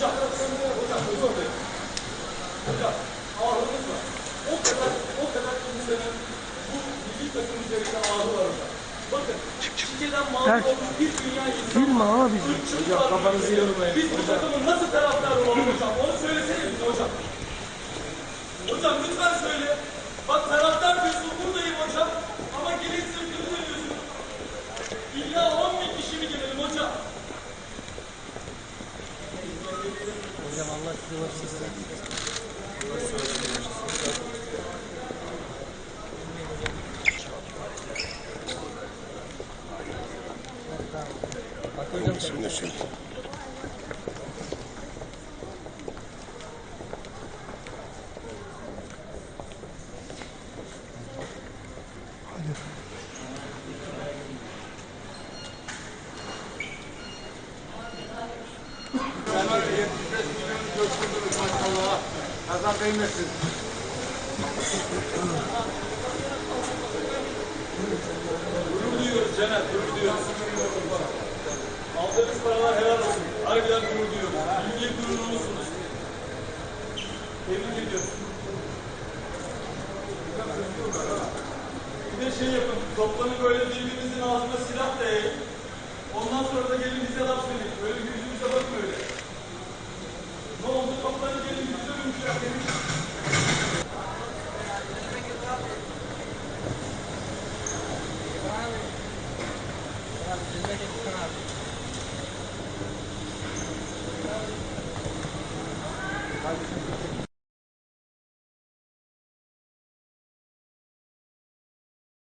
Hocam, hocam özür dilerim. Hocam, ağırlığınız var. O kadar, o kadar insanın bu milli takım üzerinde ağırlığı var hocam. Bakın, Türkiye'den mağlup olmuş bir dünya insanı Gülme abi. Hocam kafanızı yormayın. Biz bu takımın nasıl taraftarı olalım hocam? Onu söylesene bize hocam. Hocam lütfen söyle. Bak taraftar diyorsun buradayım hocam. Ama gelin sırtını dönüyorsun. İlla Hocam Allah sizi başlasın. Bak hocam Şimdi de şey. Kazan değmesin. Gurur duyuyoruz Caner, gurur duyuyoruz. Aldığınız paralar helal olsun. Harbiden gurur duyuyoruz. Bilgiye gururumuzsunuz. Tebrik ediyorum. Bir de şey yapın, toplanıp böyle birbirinizin ağzına silah dayayın. Obrigado.